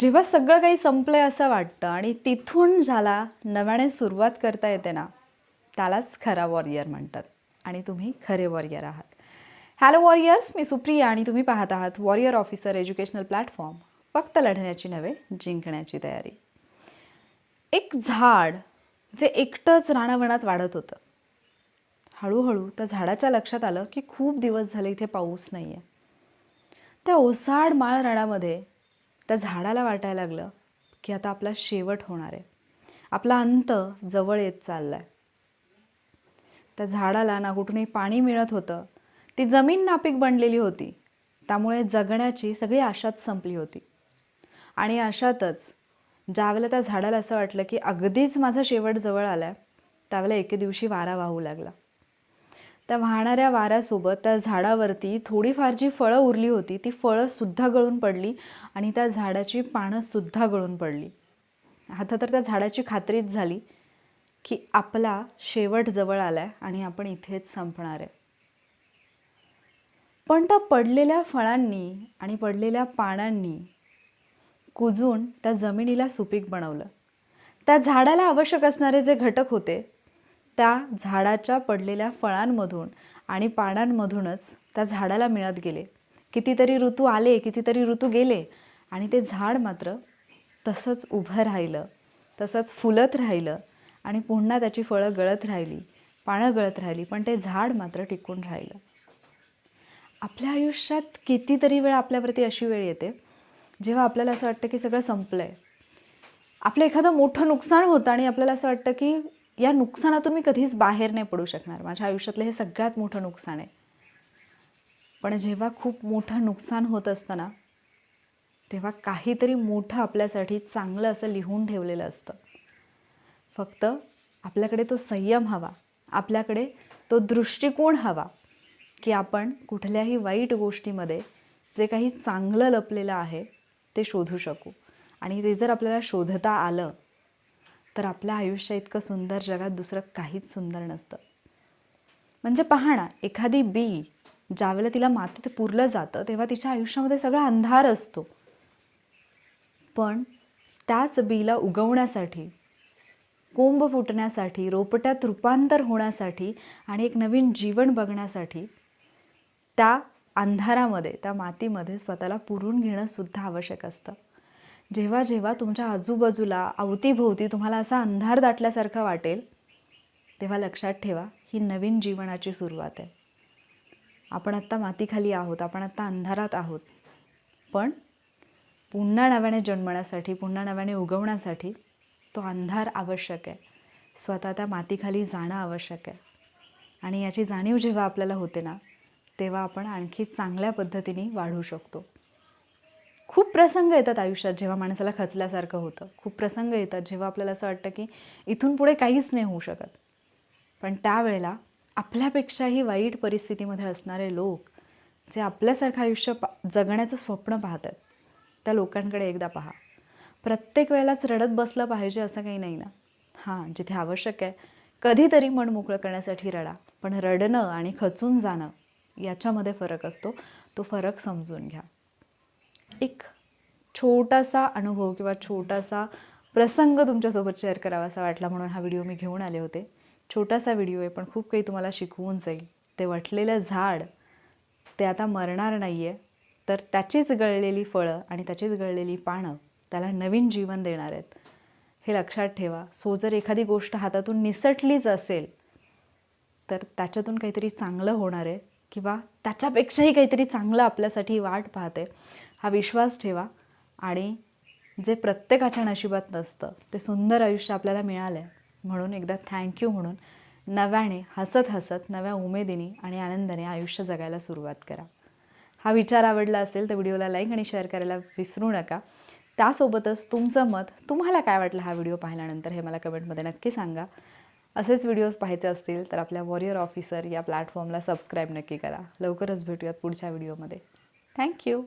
जेव्हा सगळं काही संपलंय असं वाटतं आणि तिथून ज्याला नव्याने सुरुवात करता येते ना त्यालाच खरा वॉरियर म्हणतात. आणि तुम्ही खरे वॉरियर आहात. हॅलो वॉरियर्स मी सुप्रिया आणि तुम्ही पाहत आहात वॉरियर ऑफिसर एज्युकेशनल प्लॅटफॉर्म फक्त लढण्याची नव्हे जिंकण्याची तयारी. एक झाड जे एकटंच राणावणात वाढत होतं. हळूहळू त्या झाडाच्या लक्षात आलं की खूप दिवस झाले इथे पाऊस नाही आहे त्या ओसाड माळ राणामध्ये त्या झाडाला वाटायला लागलं की आता आपला शेवट होणार आहे. आपला अंत जवळ येत चालला आहे त्या झाडाला ना कुठूनही पाणी मिळत होतं. ती जमीन नापीक बनलेली होती. त्यामुळे जगण्याची सगळी आशाच संपली होती. आणि अशातच ज्यावेळेला त्या झाडाला असं वाटलं की अगदीच माझा शेवट जवळ आला आहे त्यावेळेला एके दिवशी वारा वाहू लागला. त्या वाहणाऱ्या वाऱ्यासोबत त्या झाडावरती थोडीफार जी फळं उरली होती ती फळं सुद्धा गळून पडली आणि त्या झाडाची पानंसुद्धा गळून पडली. आता तर त्या झाडाची खात्रीच झाली की आपला शेवट जवळ आलाय आणि आपण इथेच संपणार आहे. पण त्या पडलेल्या फळांनी आणि पडलेल्या पानांनी कुजून त्या जमिनीला सुपीक बनवलं. त्या झाडाला आवश्यक असणारे जे घटक होते त्या झाडाच्या पडलेल्या फळांमधून आणि पानांमधूनच त्या झाडाला मिळत गेले. कितीतरी ऋतू आले कितीतरी ऋतू गेले आणि ते झाड मात्र तसंच उभं राहिलं तसंच फुलत राहिलं आणि पुन्हा त्याची फळं गळत राहिली पानं गळत राहिली पण ते झाड मात्र टिकून राहिलं. आपल्या आयुष्यात कितीतरी वेळ आपल्यावरती अशी वेळ येते जेव्हा आपल्याला असं वाटतं की सगळं संपलं आहे आपलं एखादं मोठं नुकसान होतं आणि आपल्याला असं वाटतं की या नुकसानातून मी कधीच बाहेर नाही पडू शकणार. माझ्या आयुष्यातलं हे सगळ्यात मोठं नुकसान आहे. पण जेव्हा खूप मोठं नुकसान होत असतं ना तेव्हा काहीतरी मोठं आपल्यासाठी चांगलं असं लिहून ठेवलेलं असतं. फक्त आपल्याकडे तो संयम हवा. आपल्याकडे तो दृष्टिकोन हवा की आपण कुठल्याही वाईट गोष्टीमध्ये जे काही चांगलं लपलेलं आहे ते शोधू शकू. आणि ते जर आपल्याला शोधता आलं तर आपलं आयुष्य इतकं सुंदर जगात दुसरं काहीच सुंदर नसतं. म्हणजे पहा ना एखादी बी ज्यावेळेला तिला मातीत पुरलं जातं तेव्हा तिच्या आयुष्यामध्ये सगळा अंधार असतो. पण त्याच बीला उगवण्यासाठी कोंब फुटण्यासाठी रोपट्यात रूपांतर होण्यासाठी आणि एक नवीन जीवन बघण्यासाठी त्या अंधारामध्ये त्या मातीमध्ये स्वतःला पुरून घेणं सुद्धा आवश्यक असतं. जेव्हा जेव्हा तुमच्या आजूबाजूला अवतीभोवती तुम्हाला असा अंधार दाटल्यासारखं वाटेल तेव्हा लक्षात ठेवा ही नवीन जीवनाची सुरुवात आहे. आपण आत्ता मातीखाली आहोत आपण आत्ता अंधारात आहोत. पण पुन्हा नव्याने जन्मण्यासाठी पुन्हा नव्याने उगवण्यासाठी तो अंधार आवश्यक आहे. स्वतः त्या मातीखाली जाणं आवश्यक आहे. आणि याची जाणीव जेव्हा आपल्याला होते ना तेव्हा आपण आणखी चांगल्या पद्धतीने वाढू शकतो. खूप प्रसंग येतात आयुष्यात जेव्हा माणसाला खचल्यासारखं होतं. खूप प्रसंग येतात जेव्हा आपल्याला असं वाटतं की इथून पुढे काहीच नाही होऊ शकत. पण त्यावेळेला आपल्यापेक्षाही वाईट परिस्थितीमध्ये असणारे लोक जे आपल्यासारखं आयुष्य पा जगण्याचं स्वप्न पाहतात त्या लोकांकडे एकदा पहा. प्रत्येक वेळेलाच रडत बसलं पाहिजे असं काही नाही ना? हां जिथे आवश्यक आहे कधीतरी मन मोकळं करण्यासाठी रडा. पण रडणं आणि खचून जाणं याच्यामध्ये फरक असतो. तो फरक समजून घ्या. एक छोटासा अनुभव किंवा छोटासा प्रसंग तुमच्यासोबत शेअर करावासा वाटला म्हणून हा व्हिडिओ मी घेऊन आले होते. छोटासा व्हिडिओ आहे पण खूप काही तुम्हाला शिकवून जाईल. ते वटलेलं झाड ते आता मरणार नाही आहे तर त्याचीच गळलेली फळं आणि त्याचीच गळलेली पानं त्याला नवीन जीवन देणार आहेत. हे लक्षात ठेवा सो जर एखादी गोष्ट हातातून निसटलीच असेल तर त्याच्यातून काहीतरी चांगलं होणार आहे. किंवा त्याच्यापेक्षाही काहीतरी चांगलं आपल्यासाठी वाट पाहते हा विश्वास ठेवा. आणि जे प्रत्येकाच्या नशिबात नसतं ते सुंदर आयुष्य आपल्याला मिळालं आहे म्हणून एकदा थँक्यू म्हणून नव्याने हसत हसत नव्या उमेदीने आणि आनंदाने आयुष्य जगायला सुरुवात करा. हा विचार आवडला असेल तर व्हिडिओला लाईक आणि शेअर करायला विसरू नका. त्यासोबतच तुमचं मत तुम्हाला काय वाटलं हा व्हिडिओ पाहिल्यानंतर हे मला कमेंटमध्ये नक्की सांगा. असेच व्हिडिओज पाहायचे असतील तर आपल्या वॉरियर ऑफिसर या प्लॅटफॉर्मला सबस्क्राईब नक्की करा. लवकरच भेटूयात पुढच्या व्हिडिओमध्ये थँक्यू